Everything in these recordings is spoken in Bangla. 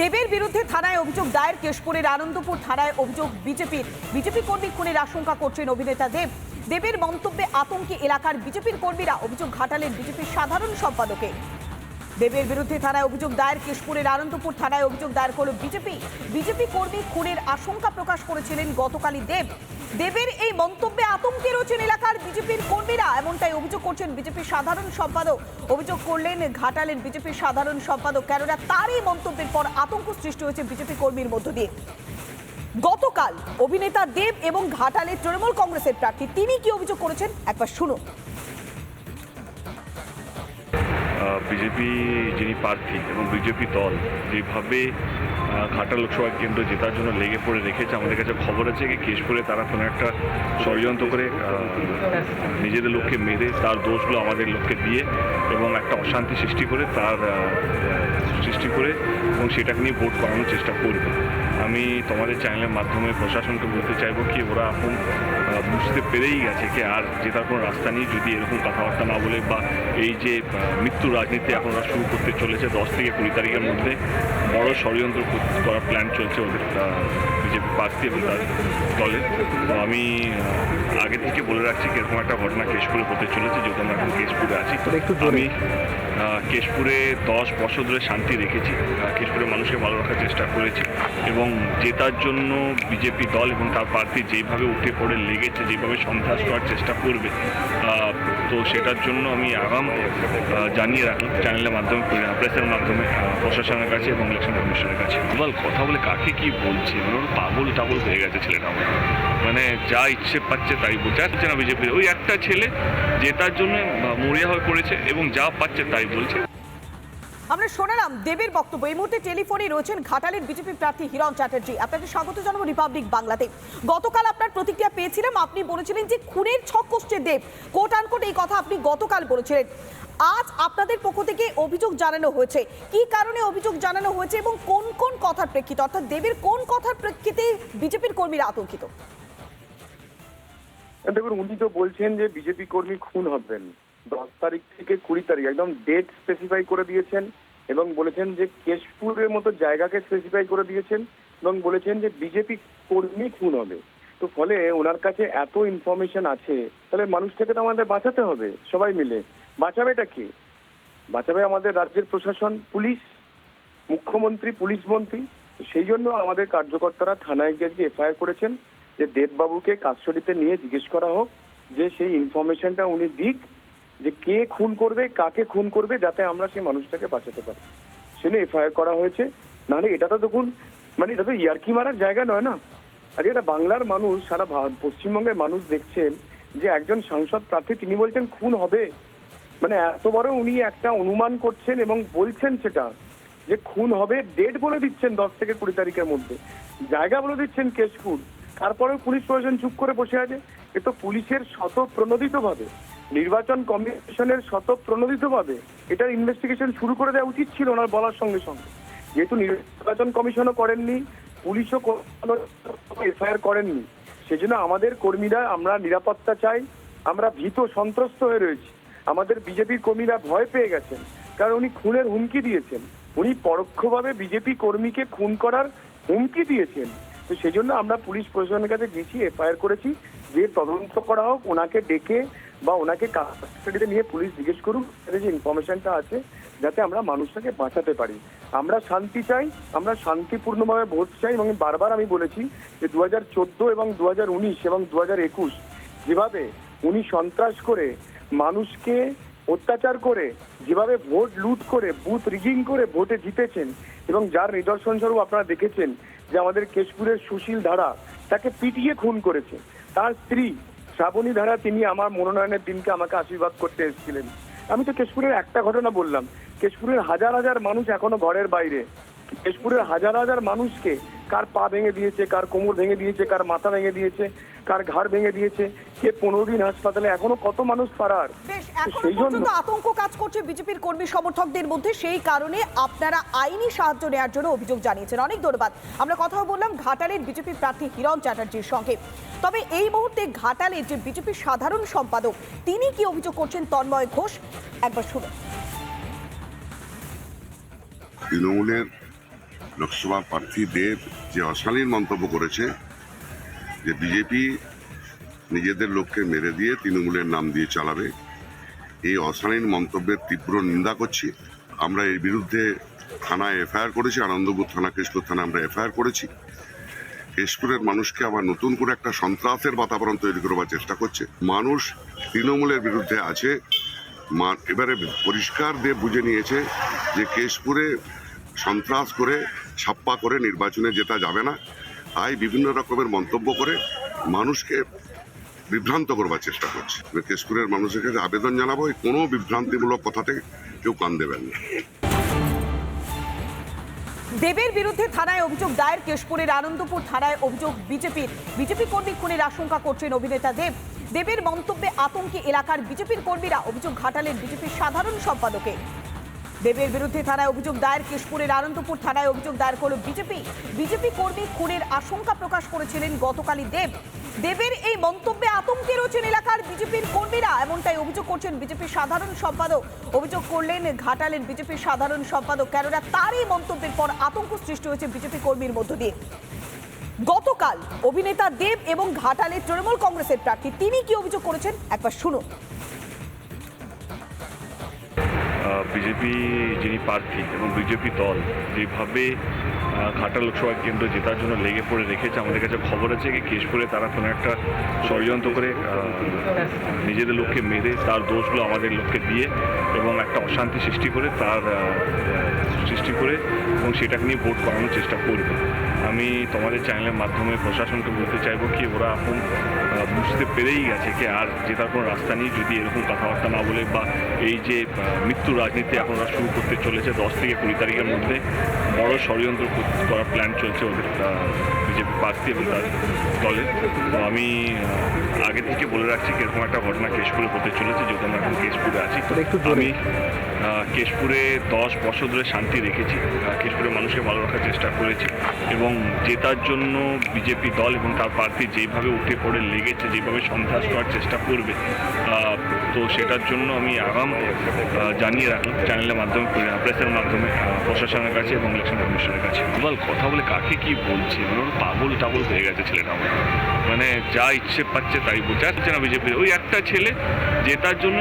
দেবের বিরুদ্ধে থানায় অভিযোগ দায়ের, কেশপুরের আনন্দপুর থানায় অভিযোগ বিজেপির বিজেপি কর্মী খুনের আশঙ্কা করছেন অভিনেতা দেব। দেবের মন্তব্যে আতঙ্কে এলাকার বিজেপির কর্মীরা অভিযোগ ঘাটালেন বিজেপির সাধারণ সম্পাদকে। দেবের বিরুদ্ধে থানায় অভিযোগ দায়ের, কেশপুরের আনন্দপুর থানায় অভিযোগ দায়ের করল বিজেপি। বিজেপি কর্মী খুনের আশঙ্কা প্রকাশ করেছিলেন গতকালই দেব। দেবের এই মন্তব্যে এমনটাই অভিযোগ করছেন বিজেপির সাধারণ সম্পাদক। অভিযোগ করলেন ঘাটালেন বিজেপির সাধারণ সম্পাদক, কেননা তারই মন্তব্যের পর আতঙ্ক সৃষ্টি হয়েছে বিজেপি কর্মীর মধ্য দিয়ে। গতকাল অভিনেতা দেব এবং ঘাটালের তৃণমূল কংগ্রেসের প্রার্থী, তিনি কি অভিযোগ করেছেন? একবার শুনুন। বিজেপি যিনি প্রার্থী এবং বিজেপি দল, যেভাবে ঘাটা লোকসভা কেন্দ্র জেতার জন্য লেগে পড়ে রেখেছে, আমাদের কাছে খবর আছে কি কেশপুরে তারা কোনো একটা ষড়যন্ত্র করে নিজেদের লোককে মেরে তার দোষগুলো আমাদের লোককে দিয়ে এবং একটা অশান্তি সৃষ্টি করে তার সৃষ্টি করে এবং সেটাকে নিয়ে ভোট করানোর চেষ্টা করবে। আমি তোমাদের চ্যানেলের মাধ্যমে প্রশাসনকে বলতে চাইব কি ওরা এখন বুঝতে পেরেই গেছে কি আর জেতার কোনো রাস্তা নেই যদি এরকম কথাবার্তা না বলে বা এই যে মৃত্যু রাজনীতি এখন ওরা শুরু করতে চলেছে দশ থেকে কুড়ি তারিখের মধ্যে। বড় ষড়যন্ত্র কর- করার প্ল্যান চলছে ওদের বিজেপি প্রার্থী এবং তার দলের। তো আমি আগে থেকে বলে রাখছি কি এরকম একটা ঘটনা কেশপুরে হতে চলেছে যেহেতু আমরা এখন কেশপুরে আছি। আমি কেশপুরে দশ বছর ধরে শান্তি রেখেছি। কেশপুরে মানুষকে ভালো রাখার চেষ্টা করেছি এবং জেতার জন্য বিজেপি দল এবং তার প্রার্থী যেভাবে উঠে পড়ে লেগেছে, যেভাবে সন্ত্রাস করার চেষ্টা করবে তো সেটার জন্য আমি আগাম জানিয়ে রাখলাম চ্যানেলের মাধ্যমে প্রেসের মাধ্যমে প্রশাসনের কাছে এবং ইলেকশন কমিশনের কাছে। বল কথা বলে কাকে কি বলছে? মানে পাগল টাগল হয়ে গেছে ছেলেটা আমার। মানে যা ইচ্ছে পাচ্ছে তাই বলছে। আসছে না বিজেপির ওই একটা ছেলে জেতার জন্য মরিয়া হয়ে পড়েছে এবং যা পাচ্ছে তাই বলছে। আমরা শোনালাম দেবের বক্তব্য। এই মুহূর্তে টেলিফোনে রয়েছেন ঘাটালের বিজেপি প্রার্থী হিরণ চ্যাটার্জি। আপনাকে স্বাগত জানাব রিপাবলিক বাংলাতে। গতকাল আপনার প্রতিক্রিয়া পেয়েছিলাম, আপনি বলেছিলেন যে খুনের ছক কষছে দেব। কোট আনকোট এই কথা আপনি গতকাল বলেছিলেন। আজ আপনাদের পক্ষ থেকে অভিযোগ জানানো হয়েছে। কি কারণে অভিযোগ জানানো হয়েছে এবং কোন কোন কথার প্রেক্ষিতে, অর্থাৎ দেবের কোন কথার প্রেক্ষিতে বিজেপির কর্মীরা আতঙ্কিত? দেখুন, উনি তো বলছেন যে বিজেপি কর্মী খুন হবেন। দশ তারিখ থেকে কুড়ি তারিখ, একদম ডেট স্পেসিফাই করে দিয়েছেন এবং বলেছেন যে কেশপুরের মতো জায়গাকে স্পেসিফাই করে দিয়েছেন এবং বলেছেন যে বিজেপি কর্মী খুন হবে। তো ফলে ওনার কাছে এত ইনফরমেশন আছে, তাহলে মানুষটাকে তো আমাদের বাঁচাতে হবে, সবাই মিলে। বাঁচাবেটা কি? বাঁচাবে আমাদের রাজ্যের প্রশাসন, পুলিশ, মুখ্যমন্ত্রী, পুলিশ মন্ত্রী। সেই জন্য আমাদের কার্যকর্তারা থানায় গিয়ে আজকে এফআইআর করেছেন যে দেববাবুকে কাস্টডিতে নিয়ে জিজ্ঞেস করা হোক, যে সেই ইনফরমেশনটা উনি দিক যে কে খুন করবে, কাকে খুন করবে, যাতে আমরা সেই মানুষটাকে বাঁচাতে পারি। সেটা এফআইআর করা হয়েছে। নাহলে এটা তো দেখুন মানে এটা তো ইয়ার্কি মারার জায়গা নয় না? আরে এটা বাংলার মানুষ, সারা পশ্চিমবঙ্গের মানুষ দেখছেন যে একজন সাংসদ প্রার্থী, তিনি বলছেন খুন হবে। মানে এত বড় উনি একটা অনুমান করছেন এবং বলছেন সেটা, যে খুন হবে ডেট বলে দিচ্ছেন দশ থেকে কুড়ি তারিখের মধ্যে। জায়গা বলে দিচ্ছেন কেশপুর। তারপরেও পুলিশ প্রশাসন চুপ করে বসে আছে। এ তো পুলিশের শত প্রণোদিত ভাবে নির্বাচন কমিশনের শত প্রণোদিত ভাবে এটার ইনভেস্টিগেশন শুরু করে দেওয়া উচিত ছিল ওনার বলার সঙ্গে সঙ্গে। যেহেতু নির্বাচন কমিশনও করেননি, পুলিশও এফআইআর করেননি। সেজন্য আমাদের কর্মীরা, আমরা নিরাপত্তা চাই, আমরা ভীত সন্ত্রস্ত হয়ে রয়েছি। আমাদের বিজেপির কর্মীরা ভয় পেয়ে গেছেন, কারণ উনি খুনের হুমকি দিয়েছেন। উনি পরোক্ষভাবে বিজেপি কর্মীকে খুন করার হুমকি দিয়েছেন। তো সেজন্য আমরা পুলিশ প্রশাসনের কাছে গেছি এফআইআর করেছি, যে তদন্ত করা হোক, ওনাকে ডেকে বা ওনাকে কাস্টাডিতে নিয়ে পুলিশ জিজ্ঞেস করুক যে ইনফরমেশনটা আছে, যাতে আমরা মানুষটাকে বাঁচাতে পারি। আমরা শান্তি চাই, আমরা শান্তিপূর্ণভাবে ভোট চাই এবং বারবার আমি বলেছি যে দু হাজার চোদ্দ এবং দু হাজার উনিশ এবং দু হাজার একুশ যেভাবে উনি সন্ত্রাস করে, মানুষকে অত্যাচার করে, যেভাবে ভোট লুট করে, বুথ রিগিং করে ভোটে জিতেছেন এবং যার নিদর্শন স্বরূপ আপনারা দেখেছেন যে আমাদের কেশপুরের সুশীল ধারা তাকে পিটিয়ে খুন করেছে। তার স্ত্রী শ্রাবণী ধারা তিনি আমার মনোনয়নের দিনকে আমাকে আশীর্বাদ করতে এসেছিলেন। আমি তো কেশপুরের একটা ঘটনা বললাম। কেশপুরের হাজার হাজার মানুষ এখনও ঘরের বাইরে। কেশপুরের হাজার হাজার মানুষকে কার পা ভেঙে দিয়েছে কার কোমর ভেঙে দিয়েছে কার মাথা ভেঙে দিয়েছে কার ঘাড় ভেঙে দিয়েছে কে পনেরো দিন হাসপাতালে এখনও কত মানুষ তো সেই জন্য আতঙ্ক কাজ করছে বিজেপির কর্মী সমর্থকদের মধ্যে সেই কারণে আপনারা আইনি সাহায্য নেওয়ার জন্য অভিযোগ জানিয়েছেন। অনেক ধন্যবাদ। আমরা কথা বললাম ঘাটালের বিজেপি প্রার্থী হিরণ চ্যাটার্জির সঙ্গে। তবে এই মুহূর্তে ঘাটালের যে বিজেপির সাধারণ সম্পাদক তিনি কি অভিযোগ করছেন? তন্ময় ঘোষ একবার শুনুন। তৃণমূলের লোকসভা প্রার্থী দেব যে অশালীন মন্তব্য করেছে, যে বিজেপি নিজেদের লোককে মেরে দিয়ে তৃণমূলের নাম দিয়ে চালাবে, এই অশালীন মন্তব্যের তীব্র নিন্দা করছি। আমরা এর বিরুদ্ধে থানায় এফআইআর করেছি, আনন্দপুর থানা, কেশপুর থানা আমরা এফআইআর করেছি। কেশপুরের মানুষকে আবার নতুন করে একটা সন্ত্রাসের বাতাবরণ তৈরি করবার চেষ্টা করছে। মানুষ তৃণমূলের বিরুদ্ধে আছে। এবারে পরিষ্কার দিয়ে বুঝে নিয়েছে যে কেশপুরে সন্ত্রাস করে, ছাপ্পা করে নির্বাচনে জেতা যাবে না। তাই বিভিন্ন রকমের মন্তব্য করে মানুষকে বিভ্রান্ত করবার চেষ্টা করছে। কেশপুরের মানুষের কাছে আবেদন জানাব কোনো বিভ্রান্তিমূলক কথাতে কেউ কান দেবেন না। দেবের বিরুদ্ধে থানায় অভিযোগ দায়ের, কেশপুরের আনন্দপুর থানায় অভিযোগ বিজেপির। বিজেপি কর্মী খুনের আশঙ্কা করছেন অভিনেতা দেব। দেবের মন্তব্যে আতঙ্কে এলাকার বিজেপির কর্মীরা অভিযোগ ঘাটালেন বিজেপির সাধারণ সম্পাদকে দেবের বিরুদ্ধে থানায় অভিযোগ দায়ের, কেশপুরের আনন্দপুর থানায় অভিযোগ দায়ের করল বিজেপি। বিজেপি কর্মী খুনের আশঙ্কা প্রকাশ করেছিলেন গতকালই দেব। দেবের এই মন্তব্যে আতঙ্কে রয়েছেন এলাকার বিজেপির কর্মীরা, এমনটাই অভিযোগ করছেন বিজেপির সাধারণ সম্পাদক। অভিযোগ করলেন ঘাটালেন বিজেপির সাধারণ সম্পাদক কেননা তার এই মন্তব্যের পর আতঙ্ক সৃষ্টি হয়েছে বিজেপি কর্মীর মধ্য দিয়ে। গতকাল অভিনেতা দেব এবং ঘাটালের তৃণমূল কংগ্রেসের প্রার্থী, তিনি কি অভিযোগ করেছেন? একবার শুনুন। বিজেপি যিনি প্রার্থী এবং বিজেপি দল যেভাবে ঘাটা লোকসভা কেন্দ্র জেতার জন্য লেগে পড়ে রেখেছে, আমাদের কাছে খবর আছে কি কেশপুরে তারা কোনো একটা ষড়যন্ত্র করে নিজেদের লোককে মেরে তার দোষগুলো আমাদের লোককে দিয়ে এবং একটা অশান্তি সৃষ্টি করে তার সৃষ্টি করে এবং সেটাকে নিয়ে ভোট করানোর চেষ্টা করবে। আমি তোমাদের চ্যানেলের মাধ্যমে প্রশাসনকে বলতে চাইব কি ওরা এখন বুঝতে পেরেই গেছে কি আর জেতার কোনো রাস্তা নেই। যদি এরকম কথাবার্তা না বলে বা এই যে মৃত্যু রাজনীতি এখন ওরা শুরু করতে চলেছে দশ থেকে কুড়ি তারিখের মধ্যে, বড় ষড়যন্ত্র কর- করার প্ল্যান চলছে ওদের বিজেপি প্রার্থী এবং তার দলের তো আমি আগে থেকে বলে রাখছি কি এরকম একটা ঘটনা কেশপুরে হতে চলেছে যেহেতু আমরা এখন কেশপুরে আছি। আমি কেশপুরে দশ বছর ধরে শান্তি রেখেছি আহ, কেশপুরের মানুষকে ভালো রাখার চেষ্টা করেছি এবং জেতার জন্য বিজেপি দল এবং তার প্রার্থী যেভাবে উঠে পড়ে লেগেছে যেভাবে সন্ত্রাস করার চেষ্টা করবে তো সেটার জন্য আমি আগাম জানিয়ে রাখি চ্যানেলের মাধ্যমে প্রেসের মাধ্যমে, প্রশাসনের কাছে এবং ইলেকশন কমিশনের কাছে। বল কথা বলে কাকে কি বলছে? মানে পাগল টাগল হয়ে গেছে ছেলেটা আমার। মানে যা ইচ্ছে পাচ্ছে তাই বলছে। আর না বিজেপি ওই একটা ছেলে, জেতার জন্য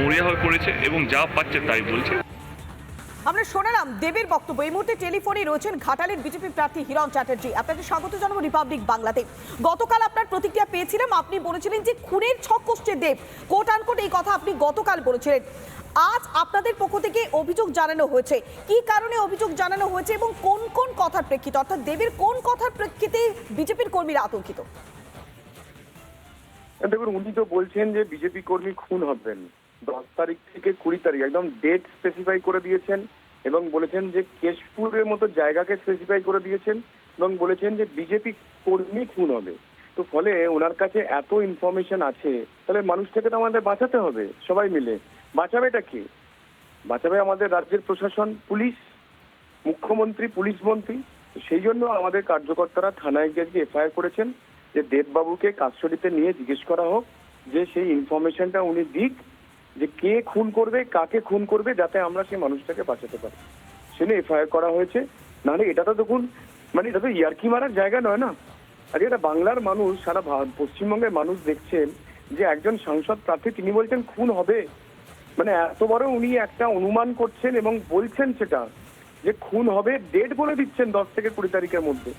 মরিয়া হয়ে পড়েছে এবং যা পাচ্ছে তাই বলছে। আমরা শোনালাম দেবের বক্তব্য। এই মুহূর্তে টেলিফোনে রয়েছেন ঘাটালের বিজেপি প্রার্থী হিরণ চ্যাটার্জি। আপনাকে স্বাগত জানাব রিপাবলিক বাংলাতে। গতকাল আপনার প্রতিক্রিয়া পেয়েছিলাম। আপনি বলেছিলেন যে খুনের ছক কষছে দেব। কোট আনকোট এই কথা আপনি গতকাল বলেছিলেন। আজ আপনাদের পক্ষ থেকে অভিযোগ জানানো হয়েছে। কি কারণে অভিযোগ জানানো হয়েছে এবং কোন কোন কথার প্রেক্ষিতে? অর্থাৎ দেবের কোন কথার প্রেক্ষিতে বিজেপির কর্মীরা আতঙ্কিত? দেখুন, উনি তো বলছেন যে বিজেপি কর্মী খুন হবেন। দশ তারিখ থেকে কুড়ি তারিখ, একদম ডেট স্পেসিফাই করে দিয়েছেন এবং বলেছেন যে কেশপুরের মতো জায়গাকে স্পেসিফাই করে দিয়েছেন এবং বলেছেন যে বিজেপি কর্মী খুন হবে। তো ফলে ওনার কাছে এত ইনফরমেশন আছে, তাহলে মানুষটাকে তো আমাদের বাঁচাতে হবে, সবাই মিলে। বাঁচাবেটা কে? বাঁচাবে আমাদের রাজ্যের প্রশাসন, পুলিশ, মুখ্যমন্ত্রী, পুলিশ মন্ত্রী। সেই জন্য আমাদের কার্যকর্তারা থানায় গিয়ে এফআইআর করেছেন যে দেববাবুকে কাস্টডিতে নিয়ে জিজ্ঞেস করা হোক যে সেই ইনফরমেশনটা উনি দিক। যে কে খুন করবে, কাকে খুন করবে, যাতে আমরা সেই মানুষটাকে বাঁচাতে পারি। সে নিয়ে এফআইআর করা হয়েছে। নাহলে এটা তো দেখুন মানে এটা তো ইয়ার্কি মারার জায়গা নয় না? আর এটা বাংলার মানুষ, সারা পশ্চিমবঙ্গের মানুষ দেখছেন যে একজন সাংসদ প্রার্থী, তিনি বলছেন খুন হবে। মানে এত বড় উনি একটা অনুমান করছেন এবং বলছেন সেটা, যে খুন হবে ডেট বলে দিচ্ছেন দশ থেকে কুড়ি তারিখের মধ্যে।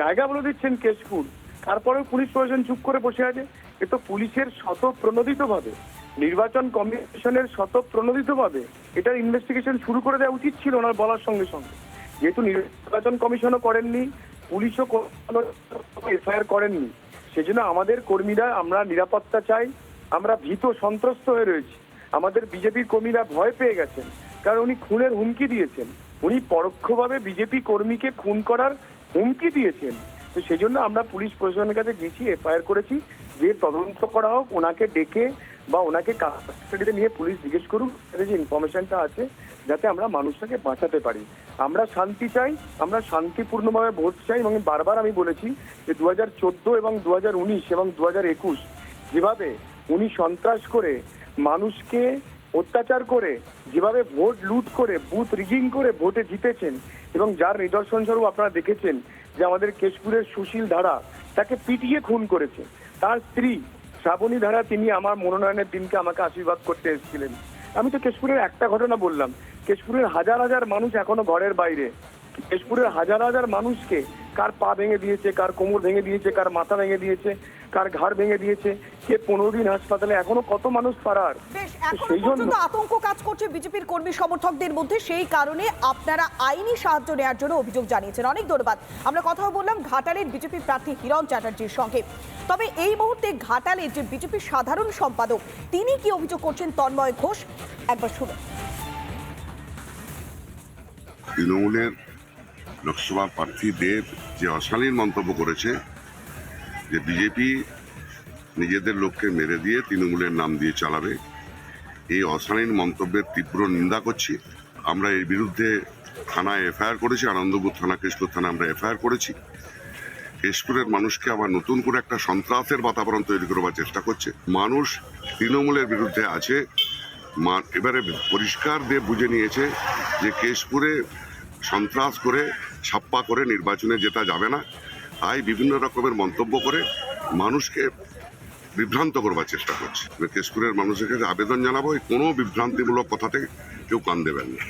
জায়গা বলে দিচ্ছেন কেশপুর। তারপরেও পুলিশ প্রশাসন চুপ করে বসে আছে। এ তো পুলিশের শত প্রণোদিত ভাবে নির্বাচন কমিশনের শত প্রণোদিত ভাবে এটার ইনভেস্টিগেশন শুরু করে দেওয়া উচিত ছিল ওনার বলার সঙ্গে সঙ্গে। যেহেতু নির্বাচন কমিশনও করেননি, পুলিশও এফআইআর করেননি। সেজন্য আমাদের কর্মীরা, আমরা নিরাপত্তা চাই, আমরা ভীত সন্ত্রস্ত হয়ে রয়েছি। আমাদের বিজেপির কর্মীরা ভয় পেয়ে গেছেন, কারণ উনি খুনের হুমকি দিয়েছেন। উনি পরোক্ষভাবে বিজেপি কর্মীকে খুন করার হুমকি দিয়েছেন। তো সেই জন্য আমরা পুলিশ প্রশাসনের কাছে গেছি, এফআইআর করেছি। যে তদন্ত করা হোক, ওনাকে ডেকে বা ওনাকে কাস্টাডিতে নিয়ে পুলিশ জিজ্ঞেস করুক যে ইনফরমেশনটা আছে, যাতে আমরা মানুষটাকে বাঁচাতে পারি। আমরা শান্তি চাই, আমরা শান্তিপূর্ণভাবে ভোট চাই এবং বারবার আমি বলেছি যে দু হাজার চোদ্দ এবং দু হাজার উনিশ এবং দু হাজার একুশ যেভাবে উনি সন্ত্রাস করে মানুষকে অত্যাচার করে, যেভাবে ভোট লুট করে, বুথ রিগিং করে ভোটে জিতেছেন এবং যার নিদর্শন স্বরূপ আপনারা দেখেছেন যে আমাদের কেশপুরের সুশীল ধারা তাকে পিটিয়ে খুন করেছে। তার স্ত্রী শ্রাবণী ধারা তিনি আমার মনোনয়নের দিনকে আমাকে আশীর্বাদ করতে এসেছিলেন। আমি তো কেশপুরের একটা ঘটনা বললাম। কেশপুরের হাজার হাজার মানুষ এখনও ঘরের বাইরে। কেশপুরের হাজার হাজার মানুষকে কার পা ভেঙে দিয়েছে, কার কোমর ভেঙে দিয়েছে, কার মাথা ভেঙে দিয়েছে, কার ঘাড় ভেঙে দিয়েছে, কে পনেরো দিন হাসপাতালে, এখনও কত মানুষ পারার? এখনও পর্যন্ত আতঙ্ক কাজ করছে বিজেপির কর্মী সমর্থকদের মধ্যে। সেই কারণে আপনারা আইনি সাহায্য নেওয়ার জন্য অভিযোগ জানিয়েছেন। অনেক ধন্যবাদ। আমরা কথা বললাম ঘাটালের বিজেপি প্রার্থী হিরণ চ্যাটার্জির সঙ্গে। তবে এই মুহূর্তে ঘাটালের যে বিজেপির সাধারণ সম্পাদক তিনি কি অভিযোগ করছেন তন্ময় ঘোষ? একবার শুনুন। তৃণমূলের লোকসভা প্রার্থী দেব যে অশালীন মন্তব্য করেছে যে বিজেপি নিজেদের লোককে মেরে দিয়ে তৃণমূলের নাম দিয়ে চালাবে এই অশালীন মন্তব্যের তীব্র নিন্দা করছি। আমরা এর বিরুদ্ধে থানায় এফআইআর করেছি, আনন্দপুর থানা, কেশপুর থানা আমরা এফআইআর করেছি। কেশপুরের মানুষকে আবার নতুন করে একটা সন্ত্রাসের বাতাবরণ তৈরি করবার চেষ্টা করছে। মানুষ তৃণমূলের বিরুদ্ধে আছে। এবারে পরিষ্কার দিয়ে বুঝে নিয়েছে যে কেশপুরে সন্ত্রাস করে, ছাপ্পা করে নির্বাচনে জেতা যাবে না। তাই বিভিন্ন রকমের মন্তব্য করে মানুষকে বিভ্রান্ত করবার চেষ্টা করছে। কেশপুরের মানুষের কাছে আবেদন জানাব, এই কোনো বিভ্রান্তিমূলক কথাতে কেউ কান দেবেন না।